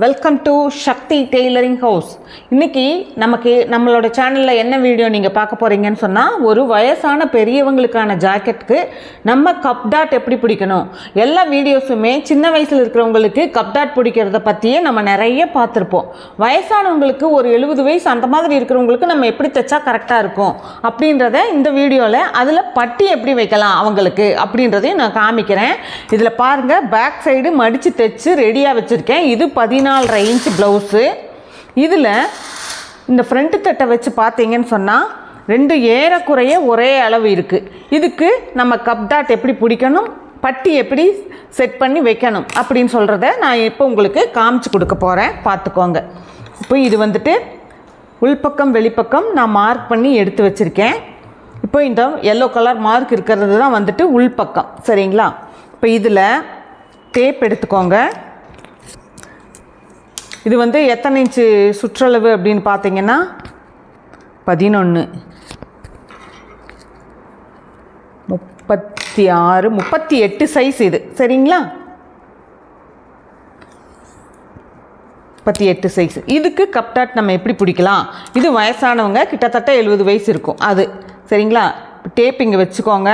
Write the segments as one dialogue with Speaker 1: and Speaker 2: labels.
Speaker 1: Welcome to Shakti tailoring house இன்றைக்கி நமக்கு நம்மளோட சேனலில் என்ன வீடியோ நீங்கள் பார்க்க போகிறீங்கன்னு சொன்னால் ஒரு வயசான பெரியவங்களுக்கான ஜாக்கெட்டுக்கு நம்ம கப் டாட் எப்படி பிடிக்கணும்? எல்லா வீடியோஸுமே சின்ன வயசில் இருக்கிறவங்களுக்கு கப் டாட் பிடிக்கிறத பற்றியே நம்ம நிறைய பார்த்துருப்போம். வயசானவங்களுக்கு ஒரு எழுபது வயசு அந்த மாதிரி இருக்கிறவங்களுக்கு நம்ம எப்படி தைச்சா கரெக்டாக இருக்கும்? அப்படின்றத இந்த வீடியோவில் அதில் பட்டி எப்படி வைக்கலாம் அவங்களுக்கு அப்படின்றதையும் நான் காமிக்கிறேன். இதில் பாருங்கள் பேக் சைடு மடித்து தைச்சு ரெடியாக வச்சுருக்கேன். இது பதினாலரை இன்ச் ப்ளவுஸு இதில் இந்த ஃப்ரண்ட் தட்டை வச்சு பார்த்தீங்கன்னு சொன்னால் ரெண்டு ஏறக்குறைய ஒரே அளவு இருக்குது இதுக்கு நம்ம கப் டாட் எப்படி பிடிக்கணும் பட்டி எப்படி செட் பண்ணி வைக்கணும் அப்படின்னு சொல்கிறத நான் இப்போ உங்களுக்கு காமிச்சு கொடுக்க போகிறேன் பார்த்துக்கோங்க. இப்போ இது வந்துட்டு உள்பக்கம் வெளிப்பக்கம் நான் மார்க் பண்ணி எடுத்து வச்சுருக்கேன். இப்போ இந்த எல்லோ கலர் மார்க் இருக்கிறது தான் வந்துட்டு உள்பக்கம். சரிங்களா? இப்போ இதில் டேப் எடுத்துக்கோங்க. இது வந்து எத்தனை இன்ச்சு சுற்றளவு அப்படின்னு பார்த்தீங்கன்னா? பதினொன்று முப்பத்தி ஆறு முப்பத்தி எட்டு சைஸ் இது. சரிங்களா? முப்பத்தி எட்டு சைஸ் இதுக்கு கப்டாட் நம்ம எப்படி பிடிக்கலாம்? இது வயசானவங்க கிட்டத்தட்ட எழுபது வயசு இருக்கும். அது. சரிங்களா? டேப்பிங்க வச்சுக்கோங்க.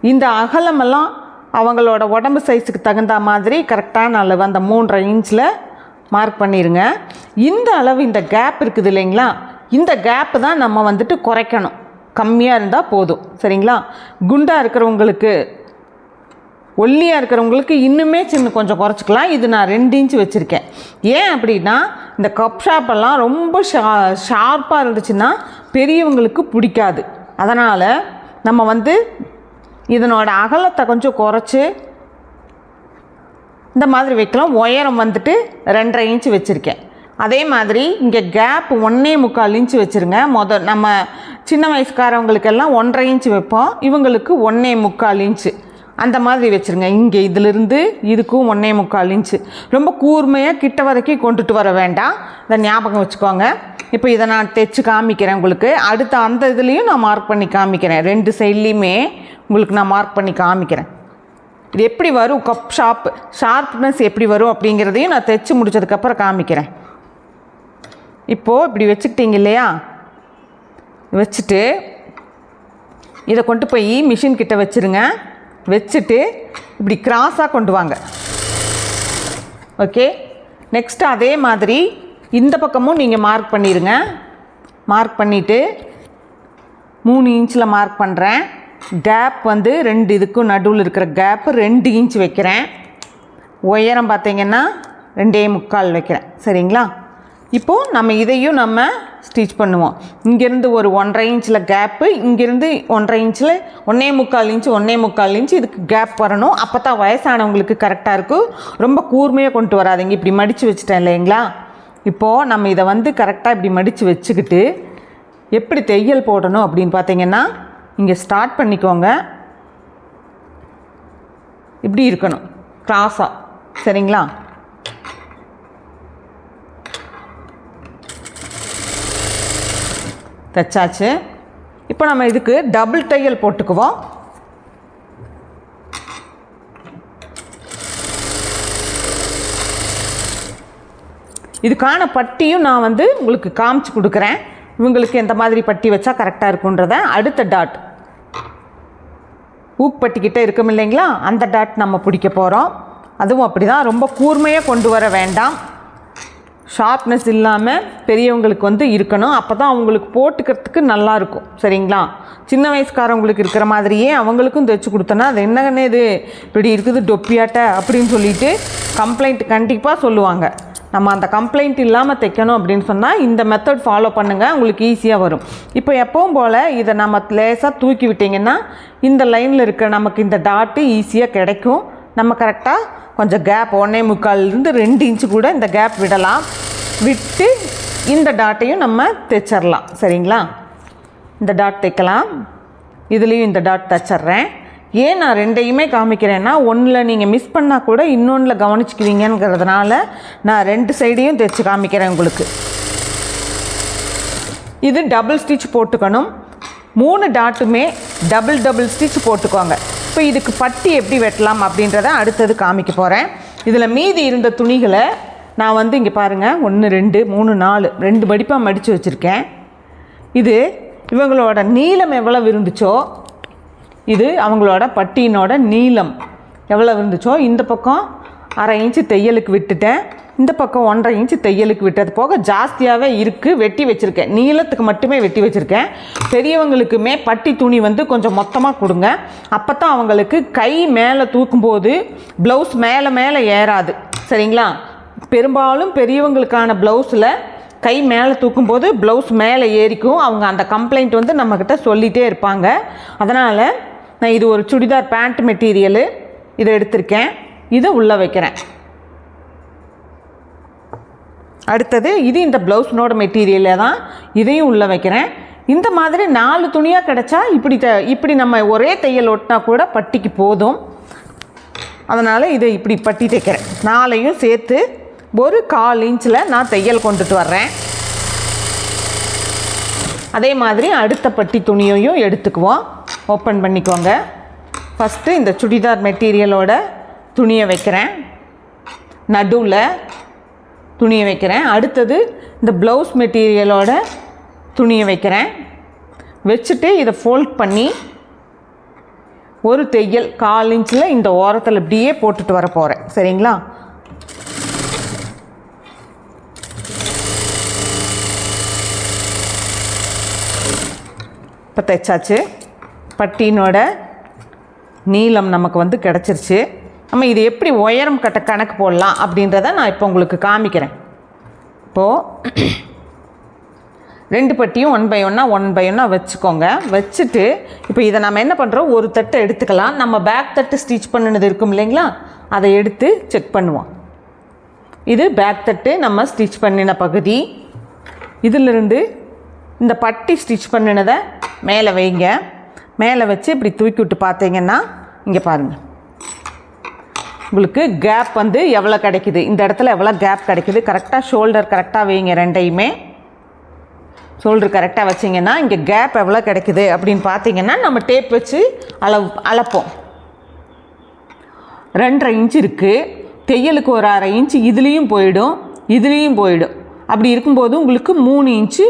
Speaker 1: இந்த அகலமெல்லாம் அவங்களோட உடம்பு சைஸுக்கு தகுந்த மாதிரி கரெக்டான அளவு அந்த மூன்றரை இன்ச்சில் மார்க் பண்ணிடுங்க இந்த அளவு இந்த கேப் இருக்குது இல்லைங்களா? இந்த கேப்பு தான் நம்ம வந்துட்டு குறைக்கணும். கம்மியாக இருந்தால் போதும். சரிங்களா? குண்டாக இருக்கிறவங்களுக்கு ஒல்லியாக இருக்கிறவங்களுக்கு இன்னுமே சின்ன கொஞ்சம் குறைச்சிக்கலாம். இது நான் ரெண்டு இன்ச் வச்சுருக்கேன். ஏன் அப்படின்னா இந்த கப் ஷாப்பெல்லாம் ரொம்ப ஷா ஷார்ப்பாக இருந்துச்சுன்னா பெரியவங்களுக்கு பிடிக்காது. அதனால் நம்ம வந்து இதனோட அகலத்தை கொஞ்சம் குறைச்சி இந்த மாதிரி வைக்கலாம். உயரம் வந்துட்டு ரெண்டரை இன்ச்சு வச்சுருக்கேன். அதே மாதிரி இங்கே கேப் ஒன்றே முக்கால் இன்ச்சு வச்சுருங்க. மொத நம்ம சின்ன வயசுக்காரவங்களுக்கெல்லாம் ஒன்றரை இன்ச்சு வைப்போம். இவங்களுக்கு ஒன்றே முக்கால் இன்ச்சு அந்த மாதிரி வச்சுருங்க. இங்கே இதிலிருந்து இதுக்கும் ஒன்றே முக்கால் இன்ச்சு ரொம்ப கூர்மையாக கிட்ட வரைக்கும் கொண்டுட்டு வர வேண்டாம். இதை ஞாபகம் வச்சுக்கோங்க. இப்போ இதை நான் தைச்சு காமிக்கிறேன் உங்களுக்கு. அடுத்த அந்த இதுலேயும் நான் மார்க் பண்ணி காமிக்கிறேன். ரெண்டு சைட்லேயுமே உங்களுக்கு நான் மார்க் பண்ணி காமிக்கிறேன். இது எப்படி வரும்? கப் ஷாப் ஷார்ப்னஸ் எப்படி வரும் அப்படிங்கிறதையும் நான் தைச்சு முடிச்சதுக்கப்புறம் காமிக்கிறேன். இப்போது இப்படி வச்சுக்கிட்டீங்க இல்லையா? வச்சுட்டு இதை கொண்டு போய் மிஷின் கிட்ட வச்சுருங்க. வச்சுட்டு இப்படி கிராஸாக கொண்டு வாங்க. ஓகே நெக்ஸ்ட் அதே மாதிரி இந்த பக்கமும் நீங்கள் மார்க் பண்ணிடுங்க மார்க் பண்ணிவிட்டு மூணு இன்ச்சில் மார்க் பண்ணுறேன் கேப் வந்து ரெண்டு இதுக்கும் நடுவில் இருக்கிற கேப்பு ரெண்டு இன்ச் வைக்கிறேன். உயரம் பார்த்தீங்கன்னா ரெண்டே முக்கால் வைக்கிறேன். சரிங்களா? இப்போது நம்ம இதையும் நம்ம ஸ்டிச் பண்ணுவோம். இங்கேருந்து ஒரு ஒன்றரை இன்ச்சில் கேப்பு இங்கேருந்து ஒன்றரை இன்ச்சில் ஒன்றே முக்கால் இன்ச்சு ஒன்றே முக்கால் இன்ச்சு இதுக்கு கேப் வரணும். அப்போ தான் வயசானவங்களுக்கு கரெக்டாக இருக்கும். ரொம்ப கூர்மையாக கொண்டு வராதிங்க. இப்படி மடித்து வச்சுட்டேன் இல்லைங்களா? இப்போது நம்ம இதை வந்து கரெக்டாக இப்படி மடித்து வச்சுக்கிட்டு எப்படி தையல் போடணும் அப்படின்னு பார்த்தீங்கன்னா இங்கே ஸ்டார்ட் பண்ணிக்கோங்க. இப்படி இருக்கணும். க்ராஸாக சரிங்களா? தைச்சாச்சு. இப்போ நம்ம இதுக்கு டபுள் தையல் போட்டுக்குவோம். இதுக்கான பட்டியும் நான் வந்து உங்களுக்கு காமிச்சு கொடுக்குறேன். இவங்களுக்கு எந்த மாதிரி பட்டி வச்சா கரெக்டாக இருக்குன்றத அடுத்த டாட் ஊப்பட்டிக்கிட்ட இருக்கும் இல்லைங்களா? அந்த டாட் நம்ம பிடிக்க போகிறோம் அதுவும் அப்படி தான் ரொம்ப கூர்மையாக கொண்டு வர வேண்டாம். ஷார்ப்னஸ் இல்லாமல் பெரியவங்களுக்கு வந்து இருக்கணும். அப்போ தான் அவங்களுக்கு போட்டுக்கிறதுக்கு நல்லாயிருக்கும் சரிங்களா? சின்ன வயசுக்காரவங்களுக்கு இருக்கிற மாதிரியே அவங்களுக்கும் தைச்சி கொடுத்தோன்னா அது என்னங்கன்னே இது? இப்படி இருக்குது டொப்பியாட்ட அப்படின்னு சொல்லிட்டு கம்ப்ளைண்ட் கண்டிப்பாக சொல்லுவாங்க. நம்ம அந்த கம்ப்ளைண்ட் இல்லாமல் தைக்கணும் அப்படின்னு சொன்னால் இந்த மெத்தட் ஃபாலோ பண்ணுங்கள் உங்களுக்கு ஈஸியாக வரும். இப்போ எப்பவும் போல் இதை நம்ம லேசாக தூக்கி விட்டிங்கன்னா இந்த லைனில் இருக்க நமக்கு இந்த டாட்டு ஈஸியாக கிடைக்கும். நம்ம கரெக்டாக கொஞ்சம் கேப் ஒன்றே முக்கால்லேருந்து ரெண்டு இன்ச்சு கூட இந்த கேப் விடலாம். விட்டு இந்த டாட்டையும் நம்ம தைச்சிடலாம் சரிங்களா? இந்த டாட் தைக்கலாம். இதுலேயும் இந்த டாட் தைச்சிட்றேன் ஏன் நான் ரெண்டையுமே காமிக்கிறேன்னா ஒன்றில் நீங்கள் மிஸ் பண்ணால் கூட இன்னொன்றில் கவனிச்சுக்குவீங்கிறதுனால நான் ரெண்டு சைடையும் தைச்சு காமிக்கிறேன் உங்களுக்கு. இது டபுள் ஸ்டிச் போட்டுக்கணும். மூணு டாட்டுமே டபுள் டபுள் ஸ்டிச் போட்டுக்கோங்க. இப்போ இதுக்கு பட்டி எப்படி வெட்டலாம் அப்படின்றத அடுத்தது காமிக்க போகிறேன் இதில் மீதி இருந்த துணிகளை நான் வந்து இங்கே பாருங்கள் ஒன்று ரெண்டு மூணு நாலு ரெண்டு மடிப்பாக மடித்து வச்சுருக்கேன். இது இவங்களோட நீளம் எவ்வளவு இருந்துச்சோ இது அவங்களோட பட்டியினோட நீளம். எவ்வளோ இருந்துச்சோ இந்த பக்கம் அரை இன்ச்சு தையலுக்கு விட்டுட்டேன். இந்த பக்கம் ஒன்றரை இன்ச்சு தையலுக்கு விட்டது போக ஜாஸ்தியாகவே இருக்குது வெட்டி வச்சுருக்கேன். நீளத்துக்கு மட்டுமே வெட்டி வச்சுருக்கேன். பெரியவங்களுக்குமே பட்டி துணி வந்து கொஞ்சம் மொத்தமாக கொடுங்க. அப்போ தான் அவங்களுக்கு கை மேலே தூக்கும்போது ப்ளவுஸ் மேலே மேலே ஏறாது. சரிங்களா? பெரும்பாலும் பெரியவங்களுக்கான ப்ளவுஸில் கை மேலே தூக்கும்போது ப்ளவுஸ் மேலே ஏறிக்கும். அவங்க அந்த கம்ப்ளைண்ட் வந்து நம்மக்கிட்ட சொல்லிகிட்டே இருப்பாங்க. அதனால் நான் இது ஒரு சுடிதார் பேண்ட் மெட்டீரியலு இதை எடுத்திருக்கேன். இதை உள்ளே வைக்கிறேன். அடுத்தது இது இந்த ப்ளவுஸ்னோட மெட்டீரியலே தான். இதையும் உள்ளே வைக்கிறேன். இந்த மாதிரி நாலு துணியாக கிடச்சா இப்படி த இப்படி நம்ம ஒரே தையல் ஒட்டினா கூட பட்டிக்கு போதும். அதனால் இதை இப்படி பட்டி தைக்கிறேன் நாளையும் சேர்த்து ஒரு கால் இன்ச்சில் நான் தையல் கொண்டுட்டு வர்றேன். அதே மாதிரி அடுத்த பட்டி துணியையும் எடுத்துக்குவோம். ஓப்பன் பண்ணிக்கோங்க. ஃபஸ்ட்டு இந்த சுடிதார் மெட்டீரியலோட துணியை வைக்கிறேன். நடுவில் துணியை வைக்கிறேன். அடுத்தது இந்த ப்ளவுஸ் மெட்டீரியலோட துணியை வைக்கிறேன். வச்சுட்டு இதை ஃபோல்ட் பண்ணி ஒரு தையல் கால் இன்ச்சில் இந்த ஓரத்தில் இப்படியே போட்டுட்டு வர போகிறேன் சரிங்களா? இப்போ தைச்சாச்சு. பட்டினோட நீளம் நமக்கு வந்து கிடச்சிருச்சு. நம்ம இது எப்படி உயரம் கட்ட கணக்கு போடலாம் அப்படின்றத நான் இப்போ உங்களுக்கு காமிக்கிறேன். இப்போது ரெண்டு பட்டியும் ஒன் பை ஒன்னாக ஒன் பை ஒன்னாக வச்சுக்கோங்க. வச்சுட்டு இப்போ இதை நம்ம என்ன பண்ணுறோம் ஒரு தட்டை எடுத்துக்கலாம். நம்ம பேக் தட்டு ஸ்டிச் பண்ணினது இருக்கும் இல்லைங்களா? அதை எடுத்து செக் பண்ணுவோம். இது பேக் தட்டு நம்ம ஸ்டிச் பண்ணின பகுதி. இதிலிருந்து இந்த பட்டி ஸ்டிச் பண்ணினதை மேலே வைங்க. மேலே வச்சு இப்படி தூக்கி விட்டு பார்த்தீங்கன்னா இங்கே பாருங்கள் உங்களுக்கு கேப் வந்து எவ்வளோ கிடைக்குது? இந்த இடத்துல எவ்வளோ கேப் கிடைக்குது? கரெக்டாக ஷோல்டர் கரெக்டாக வைங்க ரெண்டையுமே. ஷோல்டர் கரெக்டாக வச்சிங்கன்னா இங்கே கேப் எவ்வளோ கிடைக்குது அப்படின்னு பார்த்தீங்கன்னா நம்ம டேப் வச்சு அளவு அளப்போம். ரெண்டரை இன்ச் இருக்குது தையலுக்கு ஒரு அரை இன்ச்சு இதுலேயும் போயிடும் இதுலேயும் போயிடும். அப்படி இருக்கும்போது உங்களுக்கு மூணு இன்ச்சு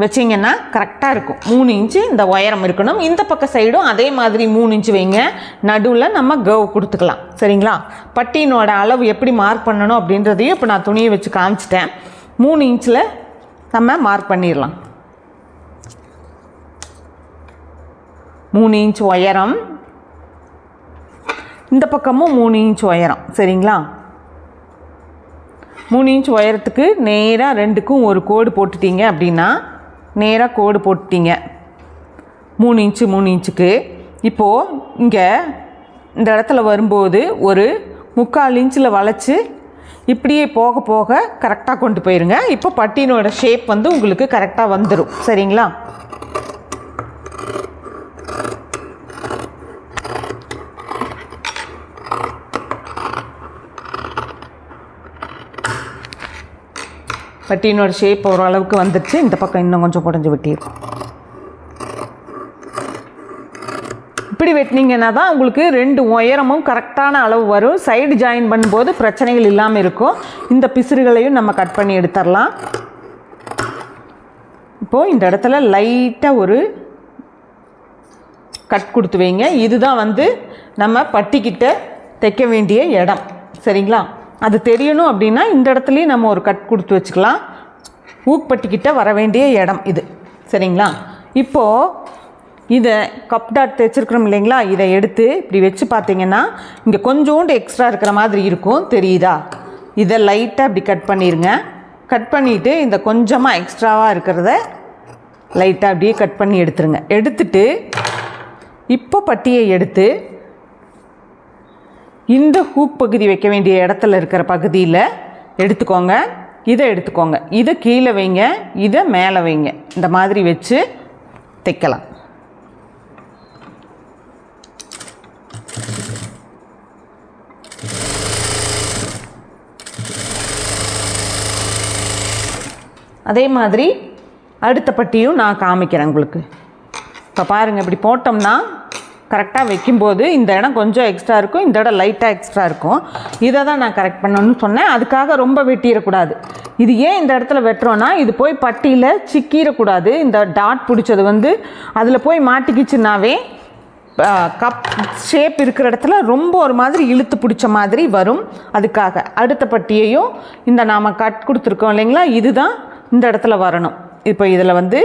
Speaker 1: வச்சிங்கன்னா கரெக்டாக இருக்கும். மூணு இன்ச்சு இந்த உயரம் இருக்கணும். இந்த பக்க சைடும் அதே மாதிரி மூணு இன்ச்சு வைங்க. நடுவில் நம்ம கவ் கொடுத்துக்கலாம். சரிங்களா? பட்டியினோட அளவு எப்படி மார்க் பண்ணணும் அப்படின்றதையும் இப்போ நான் துணியை வச்சு காமிச்சிட்டேன். மூணு இன்ச்சில் நம்ம மார்க் பண்ணிடலாம். மூணு இன்ச் உயரம். இந்த பக்கமும் மூணு இன்ச் உயரம். சரிங்களா? மூணு இன்ச் உயரத்துக்கு நேராக ரெண்டுக்கும் ஒரு கோடு போட்டுட்டீங்க அப்படின்னா நேராக கோடு போட்டிங்க. மூணு இன்ச்சு மூணு இன்ச்சுக்கு. இப்போது இங்கே இந்த இடத்துல வரும்போது ஒரு முக்கால் இன்ச்சில் வளைச்சி இப்படியே போக போக கரெக்டாக கொண்டு போயிருங்க. இப்போ பட்டினோட ஷேப் வந்து உங்களுக்கு கரெக்டாக வந்துடும் சரிங்களா? பட்டியினோட ஷேப் ஓரளவுக்கு வந்துடுச்சு இந்த பக்கம் இன்னும் கொஞ்சம் குடஞ்சி வெட்டியிருக்கும். இப்படி வெட்டினீங்கன்னா தான் உங்களுக்கு ரெண்டு உயரமும் கரெக்டான அளவு வரும். சைடு ஜாயின் பண்ணும்போது பிரச்சனைகள் இல்லாமல் இருக்கும். இந்த பிசுறுகளையும் நம்ம கட் பண்ணி எடுத்துடலாம். இப்போது இந்த இடத்துல லைட்டாக ஒரு கட் கொடுத்து வைங்க. இதுதான் வந்து நம்ம பட்டிக்கிட்ட தைக்க வேண்டிய இடம். சரிங்களா? அது தெரியணும் அப்படின்னா இந்த இடத்துலையும் நம்ம ஒரு கட் கொடுத்து வச்சுக்கலாம். ஊக்பட்டிக்கிட்ட வர வேண்டிய இடம் இது. சரிங்களா? இப்போது இதை கப் டாட் தைச்சிருக்கிறோம் இல்லைங்களா? இதை எடுத்து இப்படி வச்சு பார்த்தீங்கன்னா இங்கே கொஞ்சோண்டு எக்ஸ்ட்ரா இருக்கிற மாதிரி இருக்கும். தெரியுதா? இதை லைட்டாக இப்படி கட் பண்ணிடுங்க கட் பண்ணிவிட்டு இந்த கொஞ்சமாக எக்ஸ்ட்ராவாக இருக்கிறத லைட்டாக அப்படியே கட் பண்ணி எடுத்துருங்க. எடுத்துட்டு இப்போ பட்டியை எடுத்து இந்த ஹூக் பகுதி வைக்க வேண்டிய இடத்துல இருக்கிற பகுதியில் எடுத்துக்கோங்க. இதை எடுத்துக்கோங்க. இதை கீழே வைங்க. இதை மேலே வைங்க. இந்த மாதிரி வச்சு தைக்கலாம். அதே மாதிரி அடுத்த பட்டியும் நான் காமிக்கிறேன் உங்களுக்கு. இப்போ பாருங்கள் இப்படி போட்டோம்னா கரெக்டாக வைக்கும்போது இந்த இடம் கொஞ்சம் எக்ஸ்ட்ரா இருக்கும் இந்த இடம் லைட்டாக எக்ஸ்ட்ரா இருக்கும். இதை தான் நான் கரெக்ட் பண்ணணும்னு சொன்னேன். அதுக்காக ரொம்ப வெட்டிடக்கூடாது. இது ஏன் இந்த இடத்துல வெட்டுறோன்னா இது போய் பட்டியில் சிக்கிடக்கூடாது. இந்த டாட் பிடிச்சது வந்து அதில் போய் மாட்டிக்கிச்சுனாவே கப் ஷேப் இருக்கிற இடத்துல ரொம்ப ஒரு மாதிரி இழுத்து பிடிச்ச மாதிரி வரும் அதுக்காக. அடுத்த பட்டியையும் இந்த நாம் கட் கொடுத்துருக்கோம் இல்லைங்களா? இதுதான் இந்த இடத்துல வரணும். இப்போ இதில் வந்து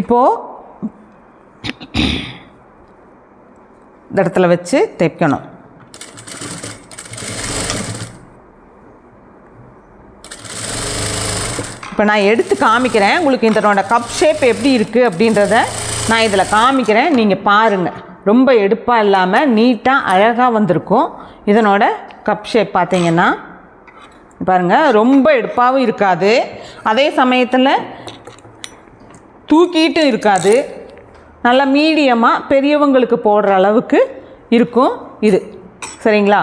Speaker 1: இப்போது இந்த இடத்துல வச்சு தைக்கணும் இப்போ நான் எடுத்து காமிக்கிறேன். உங்களுக்கு இதனோட கப் ஷேப் எப்படி இருக்குது அப்படின்றத நான் இதில் காமிக்கிறேன். நீங்கள் பாருங்கள் ரொம்ப எடுப்பாக இல்லாமல் நீட்டாக அழகாக வந்திருக்கும். இதனோட கப் ஷேப் பார்த்தீங்கன்னா பாருங்கள் ரொம்ப எடுப்பாகவும் இருக்காது. அதே சமயத்தில் தூக்கிட்டும் இருக்காது. நல்லா மீடியமாக பெரியவங்களுக்கு போடுற அளவுக்கு இருக்கும் இது. சரிங்களா?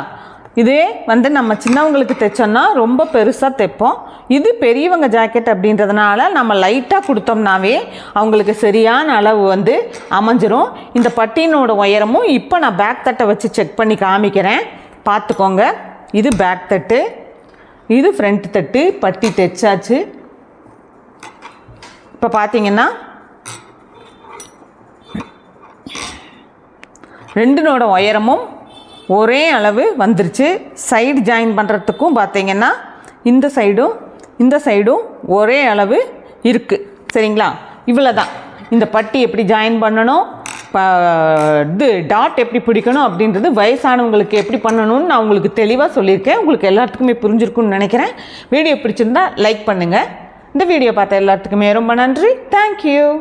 Speaker 1: இதே வந்து நம்ம சின்னவங்களுக்கு தைச்சோன்னா ரொம்ப பெருசாக தைப்போம். இது பெரியவங்க ஜாக்கெட் அப்படின்றதுனால நம்ம லைட்டாக கொடுத்தோம்னாவே அவங்களுக்கு சரியான அளவு வந்து அமைஞ்சிரும். இந்த பட்டினோட உயரமும் இப்போ நான் பேக் தட்டை வச்சு செக் பண்ணி காமிக்கிறேன். பார்த்துக்கோங்க இது பேக் தட்டு. இது ஃப்ரண்ட் தட்டு. பட்டி தைச்சாச்சு. இப்போ பார்த்தீங்கன்னா ரெண்டினோட உயரமும் ஒரே அளவு வந்துருச்சு. சைடு ஜாயின் பண்ணுறதுக்கும் பார்த்தீங்கன்னா இந்த சைடும் இந்த சைடும் ஒரே அளவு இருக்குது சரிங்களா? இவ்வளோ தான் இந்த பட்டி எப்படி ஜாயின் பண்ணணும்? ப இது டாட் எப்படி பிடிக்கணும் அப்படின்றது வயசானவங்களுக்கு எப்படி பண்ணணும்னு நான் உங்களுக்கு தெளிவாக சொல்லியிருக்கேன். உங்களுக்கு எல்லாத்துக்குமே புரிஞ்சிருக்குன்னு நினைக்கிறேன். வீடியோ பிடிச்சிருந்தா லைக் பண்ணுங்கள் இந்த வீடியோ பார்த்த எல்லாத்துக்குமே ரொம்ப நன்றி. தேங்க்யூ